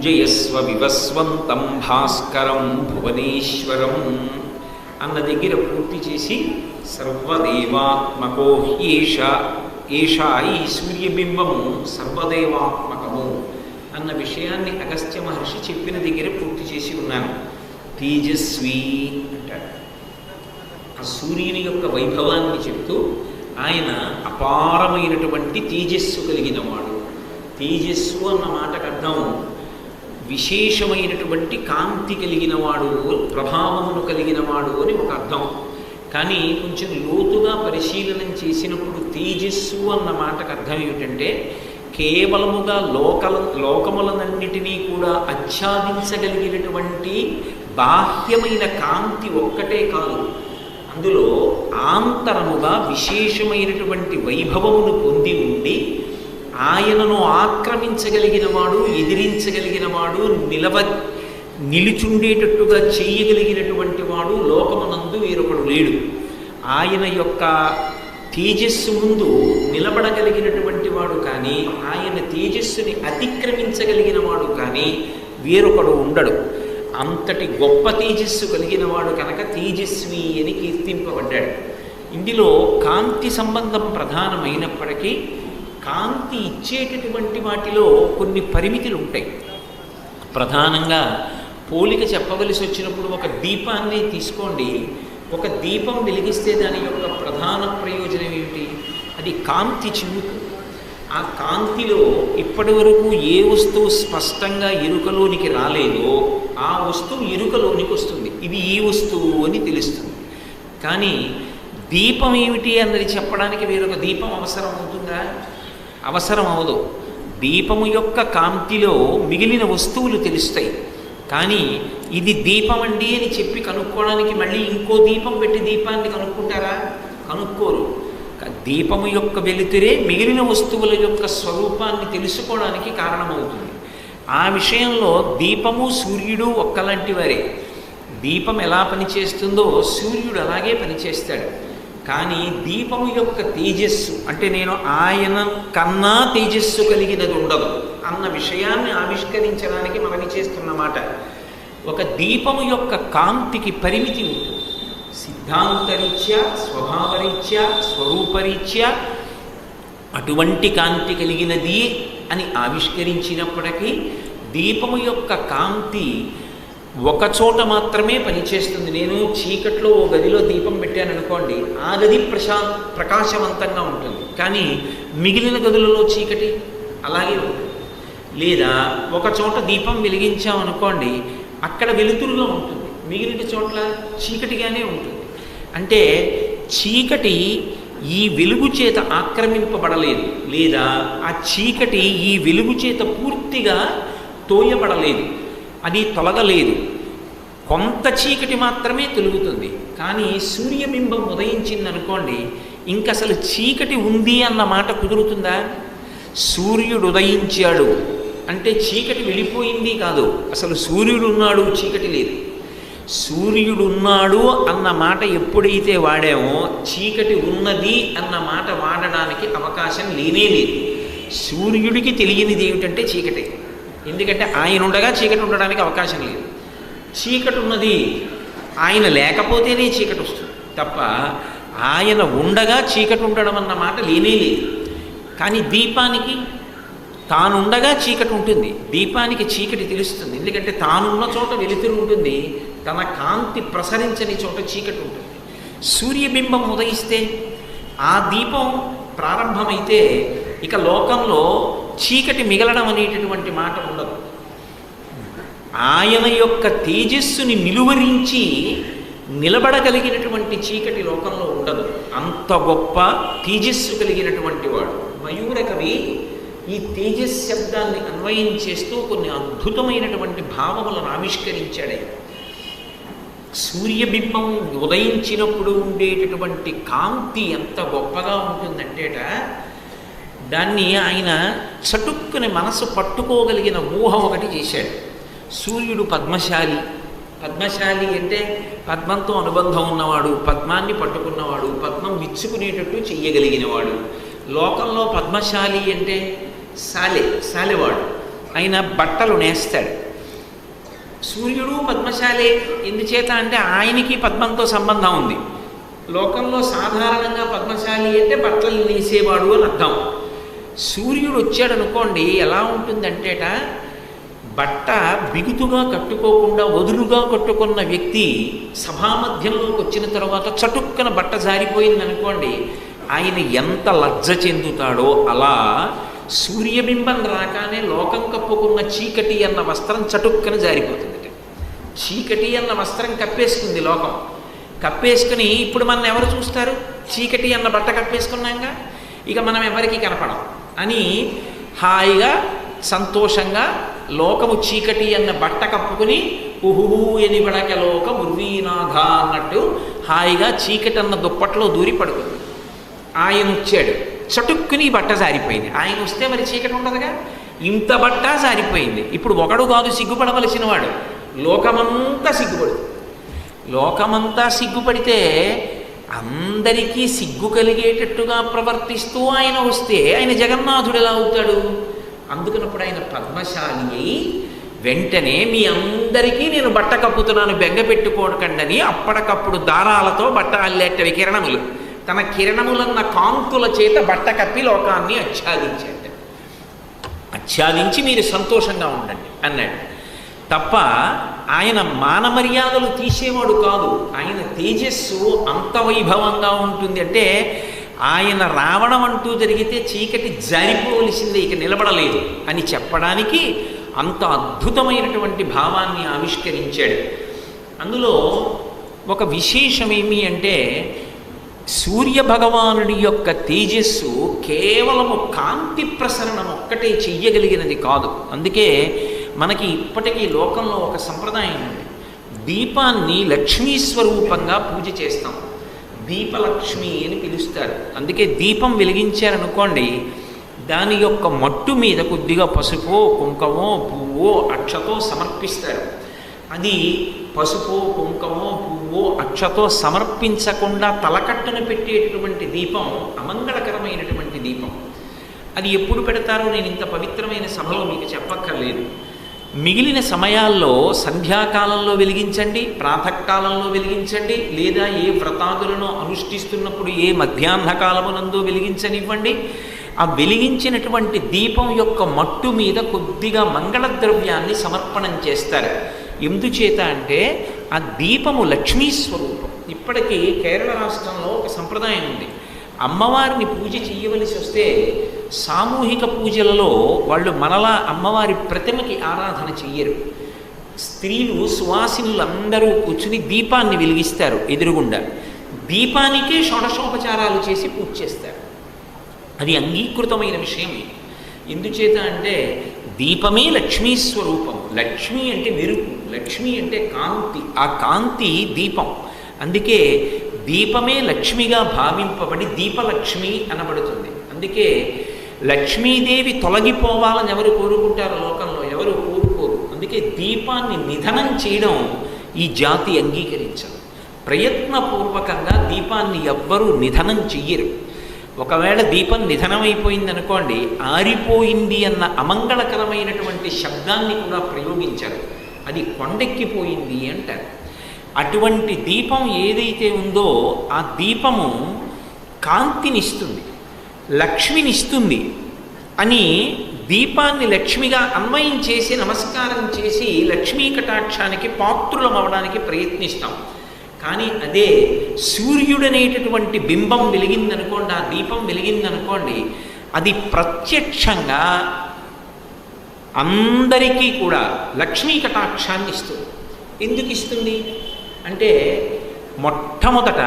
పూజయస్వ వివస్వంతం భాస్కరం భువనేశ్వరం అన్న దగ్గర పూర్తి చేసి సర్వదేవాత్మకో ఏష ఏష ఈ సూర్యబింబము సర్వదేవాత్మకము అన్న విషయాన్ని అగస్త్య మహర్షి చెప్పిన దగ్గర పూర్తి చేసి ఉన్నాను. తేజస్వి అంటాడు. ఆ సూర్యుని యొక్క వైభవాన్ని చెప్తూ ఆయన అపారమైనటువంటి తేజస్సు కలిగినవాడు. తేజస్సు అన్న మాటకు అర్థం విశేషమైనటువంటి కాంతి కలిగినవాడు ప్రభావమును కలిగినవాడు అని ఒక అర్థం. కానీ కొంచెం లోతుగా పరిశీలనం చేసినప్పుడు తేజస్సు అన్న మాటకు అర్థం ఏమిటంటే కేవలముగా లోకల లోకములనన్నిటినీ కూడా ఆచ్ఛాదించగలిగినటువంటి బాహ్యమైన కాంతి ఒక్కటే కాదు. అందులో ఆంతరముగా విశేషమైనటువంటి వైభవమును పొంది ఉండి ఆయనను ఆక్రమించగలిగిన వాడు ఎదిరించగలిగిన వాడు నిలవ నిలుచుండేటట్టుగా చేయగలిగినటువంటి వాడు లోకమునందు వేరొకడు లేడు. ఆయన యొక్క తేజస్సు ముందు నిలబడగలిగినటువంటి వాడు కానీ ఆయన తేజస్సుని అతిక్రమించగలిగిన వాడు కానీ వేరొకడు ఉండడు. అంతటి గొప్ప తేజస్సు కలిగిన వాడు కనుక తేజస్వి అని కీర్తింపబడ్డాడు. ఇందులో కాంతి సంబంధం ప్రధానమైనప్పటికీ కాంతి ఇచ్చేటటువంటి వాటిలో కొన్ని పరిమితులు ఉంటాయి ప్రధానంగా పోలిక చెప్పవలసి వచ్చినప్పుడు ఒక దీపాన్ని తీసుకోండి. ఒక దీపం వెలిగిస్తే దాని యొక్క ప్రధాన ప్రయోజనం ఏమిటి? అది కాంతి చిమ్ముతుంది ఆ కాంతిలో ఇప్పటి వరకు ఏ వస్తువు స్పష్టంగా ఎరుకలోనికి రాలేదో ఆ వస్తువు ఎరుకలోనికి వస్తుంది. ఇది ఈ వస్తువు అని తెలుస్తుంది. కానీ దీపం ఏమిటి అన్నది చెప్పడానికి వేరొక దీపం అవసరం అవుతుందా అవసరం అవదు దీపము యొక్క కాంతిలో మిగిలిన వస్తువులు తెలుస్తాయి. కానీ ఇది దీపం అండి అని చెప్పి కనుక్కోవడానికి మళ్ళీ ఇంకో దీపం పెట్టి దీపాన్ని కనుక్కుంటారా? కనుక్కోరు. దీపము యొక్క వెలుతురే మిగిలిన వస్తువుల యొక్క స్వరూపాన్ని తెలుసుకోవడానికి కారణమవుతుంది. ఆ విషయంలో దీపము సూర్యుడు ఒక్కలాంటి వారే. దీపం ఎలా పనిచేస్తుందో సూర్యుడు అలాగే పనిచేస్తాడు. కానీ దీపము యొక్క తేజస్సు అంటే నేను ఆయన కన్నా తేజస్సు కలిగినది ఉండదు అన్న విషయాన్ని ఆవిష్కరించడానికి మనవి చేస్తున్నమాట ఒక దీపము యొక్క కాంతికి పరిమితి ఉంటుంది సిద్ధాంతరీత్యా స్వభావరీత్యా స్వరూపరీత్యా అటువంటి కాంతి కలిగినది అని ఆవిష్కరించినప్పటికీ దీపము యొక్క కాంతి ఒక చోట మాత్రమే పనిచేస్తుంది. నేను చీకట్లో ఓ గదిలో దీపం పెట్టాను అనుకోండి ఆ గది ప్రశా ప్రకాశవంతంగా ఉంటుంది. కానీ మిగిలిన గదులలో చీకటి అలాగే ఉంటుంది. లేదా ఒక చోట దీపం వెలిగించామనుకోండి అక్కడ వెలుతురుగా ఉంటుంది. మిగిలిన చోట్ల చీకటిగానే ఉంటుంది. అంటే చీకటి ఈ వెలుగు చేత ఆక్రమింపబడలేదు. లేదా ఆ చీకటి ఈ వెలుగు చేత పూర్తిగా తోయబడలేదు. అది తొలగలేదు. కొంత చీకటి మాత్రమే తొలుగుతుంది. కానీ సూర్యబింబం ఉదయించిందనుకోండి ఇంక అసలు చీకటి ఉంది అన్న మాట కుదురుతుందా? సూర్యుడు ఉదయించాడు అంటే చీకటి వెళ్ళిపోయింది కాదు. అసలు సూర్యుడు ఉన్నాడు చీకటి లేదు. సూర్యుడు ఉన్నాడు అన్న మాట ఎప్పుడైతే వాడామో చీకటి ఉన్నది అన్న మాట వాడడానికి అవకాశం లేనే లేదు. సూర్యుడికి తెలియనిది ఏమిటంటే చీకటి. ఎందుకంటే ఆయన ఉండగా చీకటి ఉండడానికి అవకాశం లేదు. చీకటి ఉన్నది ఆయన లేకపోతేనే చీకటి వస్తుంది. తప్ప ఆయన ఉండగా చీకటి ఉండడం అన్న మాట లేనే లేదు. కానీ దీపానికి తానుండగా చీకటి ఉంటుంది. దీపానికి చీకటి తెలుస్తుంది. ఎందుకంటే తానున్న చోట వెలుతురు ఉంటుంది. తన కాంతి ప్రసరించని చోట చీకటి ఉంటుంది. సూర్యబింబం ఉదయిస్తే ఆ దీపం ప్రారంభమైతే ఇక లోకంలో చీకటి మిగలడం అనేటటువంటి మాట ఉండదు. ఆయన యొక్క తేజస్సుని నిలువరించి నిలబడగలిగినటువంటి చీకటి లోకంలో ఉండదు. అంత గొప్ప తేజస్సు కలిగినటువంటి వాడు. మయూర కవి ఈ తేజస్ శబ్దాన్ని అన్వయం చేస్తూ కొన్ని అద్భుతమైనటువంటి భావములను ఆవిష్కరించాడే సూర్యబింబం ఉదయించినప్పుడు ఉండేటటువంటి కాంతి ఎంత గొప్పగా ఉంటుందంటేట దాన్ని ఆయన చటుక్కుని మనసు పట్టుకోగలిగిన ఊహ ఒకటి చేశాడు. సూర్యుడు పద్మశాలి. పద్మశాలి అంటే పద్మంతో అనుబంధం ఉన్నవాడు పద్మాన్ని పట్టుకున్నవాడు పద్మం విచ్చుకునేటట్టు చెయ్యగలిగినవాడు. లోకంలో పద్మశాలి అంటే సాలె సాలెవాడు. ఆయన బట్టలు నేస్తాడు. సూర్యుడు పద్మశాలే ఎందుచేత అంటే ఆయనకి పద్మంతో సంబంధం ఉంది. లోకంలో సాధారణంగా పద్మశాలి అంటే బట్టలు నేసేవాడు అని అర్థం. సూర్యుడు వచ్చాడు అనుకోండి ఎలా ఉంటుందంటేట బట్ట బిగుతుగా కట్టుకోకుండా వదులుగా కట్టుకున్న వ్యక్తి సభామధ్యంలోకి వచ్చిన తర్వాత చటుక్కన బట్ట జారిపోయింది అనుకోండి ఆయన ఎంత లజ్జ చెందుతాడో అలా సూర్యబింబం రాగానే లోకం కప్పుకున్న చీకటి అన్న వస్త్రం చటుక్కన జారిపోతుంది చీకటి అన్న వస్త్రం కప్పేసుకుంది లోకం. కప్పేసుకుని ఇప్పుడు మనం ఎవరు చూస్తారు? చీకటి అన్న బట్ట కప్పేసుకున్నాక ఇక మనం ఎవరికి కనపడం. అని హాయిగా సంతోషంగా లోకము చీకటి అన్న బట్ట కప్పుకుని ఉహుహు ఎని బడక లోక ముర్వీనాథ అన్నట్టు హాయిగా చీకటి అన్న దుప్పట్లో దూరి పడుకుంది. ఆయన వచ్చాడు. చటుక్కుని బట్ట జారిపోయింది. ఆయన వస్తే మరి చీకటి ఉండదుగా? ఇంత బట్ట జారిపోయింది. ఇప్పుడు ఒకడు కాదు సిగ్గుపడవలసిన వాడు. లోకమంతా సిగ్గుపడు లోకమంతా సిగ్గుపడితే అందరికీ సిగ్గు కలిగేటట్టుగా ప్రవర్తిస్తూ ఆయన వస్తే ఆయన జగన్నాథుడు ఎలా అవుతాడు? అందుకనప్పుడు ఆయన పద్మశాలి అయి వెంటనే మీ అందరికీ నేను బట్ట కప్పుతున్నాను బెంగ పెట్టుకోకండి అప్పటికప్పుడు దారాలతో బట్ట అల్లేటవి కిరణములు తన కిరణములన్న కాంతుల చేత బట్ట కప్పి లోకాన్ని ఆచ్ఛాదించాడు ఆచ్ఛాదించి మీరు సంతోషంగా ఉండండి అన్నాడు. తప్ప ఆయన మానమర్యాదలు తీసేవాడు కాదు. ఆయన తేజస్సు అంత వైభవంగా ఉంటుంది అంటే ఆయన రావడం అంటూ జరిగితే చీకటి జారిపోవలసిందే ఇక నిలబడలేదు అని చెప్పడానికి అంత అద్భుతమైనటువంటి భావాన్ని ఆవిష్కరించాడు. అందులో ఒక విశేషమేమి అంటే సూర్య భగవానుడి యొక్క తేజస్సు కేవలము కాంతి ప్రసరణం ఒక్కటే చెయ్యగలిగినది కాదు. అందుకే మనకి ఇప్పటికీ లోకంలో ఒక సంప్రదాయం ఉంది. దీపాన్ని లక్ష్మీ స్వరూపంగా పూజ చేస్తాం. దీపలక్ష్మి అని పిలుస్తారు. అందుకే దీపం వెలిగించారనుకోండి దాని యొక్క మట్టు మీద కొద్దిగా పసుపో కుంకమో పువ్వో అక్షతో సమర్పిస్తారు. అది పసుపు కుంకమో పువ్వో అక్షతో సమర్పించకుండా తలకట్టను పెట్టేటటువంటి దీపం అమంగళకరమైనటువంటి దీపం. అది ఎప్పుడు పెడతారో నేను ఇంత పవిత్రమైన సభలో మీకు చెప్పక్కర్లేదు. మిగిలిన సమయాల్లో సంధ్యాకాలంలో వెలిగించండి ప్రాతకాలంలో వెలిగించండి లేదా ఏ వ్రతాదులను అనుష్ఠిస్తున్నప్పుడు ఏ మధ్యాహ్నకాలమునందు వెలిగించనివ్వండి. ఆ వెలిగించినటువంటి దీపం యొక్క మట్టు మీద కొద్దిగా మంగళ ద్రవ్యాన్ని సమర్పణం చేస్తారు. ఎందుచేత అంటే ఆ దీపము లక్ష్మీ స్వరూపం. ఇప్పటికీ కేరళ రాష్ట్రంలో ఒక సంప్రదాయం ఉంది. అమ్మవారిని పూజ చేయవలసి వస్తే సామూహిక పూజలలో వాళ్ళు మనలా అమ్మవారి ప్రతిమకి ఆరాధన చెయ్యరు. స్త్రీలు సువాసినులు అందరూ కూర్చుని దీపాన్ని వెలిగిస్తారు ఎదురుగుండా. దీపానికే షోడశోపచారాలు చేసి పూజ చేస్తారు. అది అంగీకృతమైన విషయం ఎందుచేత అంటే దీపమే లక్ష్మీ స్వరూపం. లక్ష్మి అంటే మెరుపు లక్ష్మి అంటే కాంతి ఆ కాంతి దీపం. అందుకే దీపమే లక్ష్మిగా భావింపబడి దీపలక్ష్మి అనబడుతుంది. అందుకే లక్ష్మీదేవి తొలగిపోవాలని ఎవరు కోరుకుంటారు లోకంలో ఎవరు కోరుకోరు. అందుకే దీపాన్ని నిధనం చేయడం ఈ జాతి అంగీకరించదు. ప్రయత్నపూర్వకంగా దీపాన్ని ఎవ్వరూ నిధనం చెయ్యరు. ఒకవేళ దీపం నిధనమైపోయింది అనుకోండి ఆరిపోయింది అన్న అమంగళకరమైనటువంటి శబ్దాన్ని కూడా ప్రయోగించారు. అది కొండెక్కిపోయింది అంటారు. అటువంటి దీపం ఏదైతే ఉందో ఆ దీపము కాంతినిస్తుంది. లక్ష్మినిస్తుంది. అని దీపాన్ని లక్ష్మిగా అన్వయం చేసి నమస్కారం చేసి లక్ష్మీ కటాక్షానికి పాత్రులం అవడానికి ప్రయత్నిస్తాం. కానీ అదే సూర్యుడనేటటువంటి బింబం వెలిగిందనుకోండి ఆ దీపం వెలిగిందనుకోండి అది ప్రత్యక్షంగా అందరికీ కూడా లక్ష్మీ కటాక్షాన్ని ఇస్తుంది. ఎందుకు ఇస్తుంది? అంటే మొట్టమొదట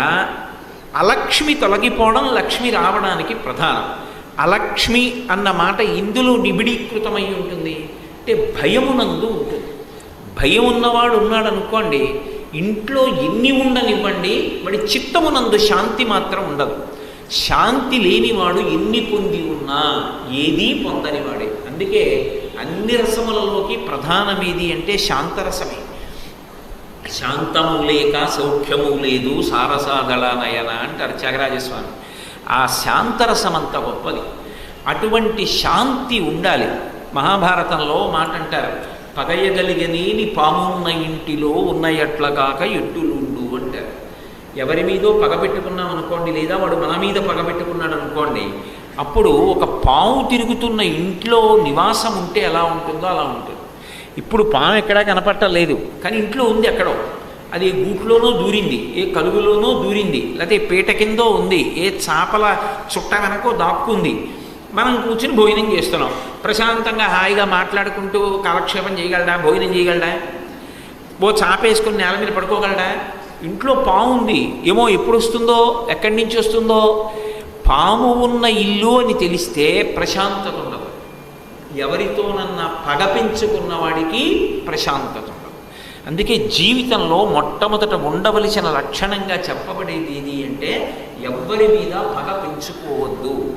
అలక్ష్మి తొలగిపోవడం లక్ష్మి రావడానికి ప్రధానం. అలక్ష్మి అన్న మాట ఇందులో నిబిడీకృతమై ఉంటుంది. అంటే భయమునందు ఉంటుంది. భయం ఉన్నవాడు ఉన్నాడు అనుకోండి ఇంట్లో ఎన్ని ఉండనివ్వండి వాడి చిత్తమునందు శాంతి మాత్రం ఉండదు. శాంతి లేనివాడు ఎన్ని పొంది ఉన్నా ఏదీ పొందనివాడే. అందుకే అన్ని రసములలోకి ప్రధానమేది అంటే శాంతరసమే. శాంతము లేక సౌఖ్యము లేదు సారసాదళ నయన అంటారు త్యాగరాజస్వామి ఆ శాంతరసం అంత గొప్పది. అటువంటి శాంతి ఉండాలి. మహాభారతంలో మాట అంటారు పగయగలిగనేని పామున్న ఇంటిలో ఉన్నయట్ల కాక ఎట్టులుండు అంటారు. ఎవరి మీదో పగబెట్టుకున్నాం అనుకోండి లేదా వాడు మన మీద పగబెట్టుకున్నాడు అనుకోండి అప్పుడు ఒక పాము తిరుగుతున్న ఇంట్లో నివాసం ఉంటే ఎలా ఉంటుందో అలా ఉంటుంది. ఇప్పుడు పాము ఎక్కడా కనపట్టలేదు కానీ ఇంట్లో ఉంది ఎక్కడో. అది గూట్లోనో దూరింది ఏ కలుగులోనో దూరింది లేకపోతే పీట కిందో ఉంది ఏ చాపల చుట్ట వెనకో దాక్కుంది. మనం కూర్చుని భోజనం చేస్తున్నాం. ప్రశాంతంగా హాయిగా మాట్లాడుకుంటూ కాలక్షేపం చేయగలడా? భోజనం చేయగలడా? ఓ చాపేసుకుని నేల మీద పడుకోగలడా? ఇంట్లో పాము ఉంది. ఏమో ఎప్పుడు వస్తుందో ఎక్కడి నుంచి వస్తుందో. పాము ఉన్న ఇల్లు అని తెలిస్తే ప్రశాంతత ఉండదు ఎవరితోనన్నా పగపించుకున్న వాడికి ప్రశాంతత ఉండదు. అందుకే జీవితంలో మొట్టమొదట ఉండవలసిన లక్షణంగా చెప్పబడేది ఏది అంటే ఎవ్వరి మీద పగ పెంచుకోవద్దు.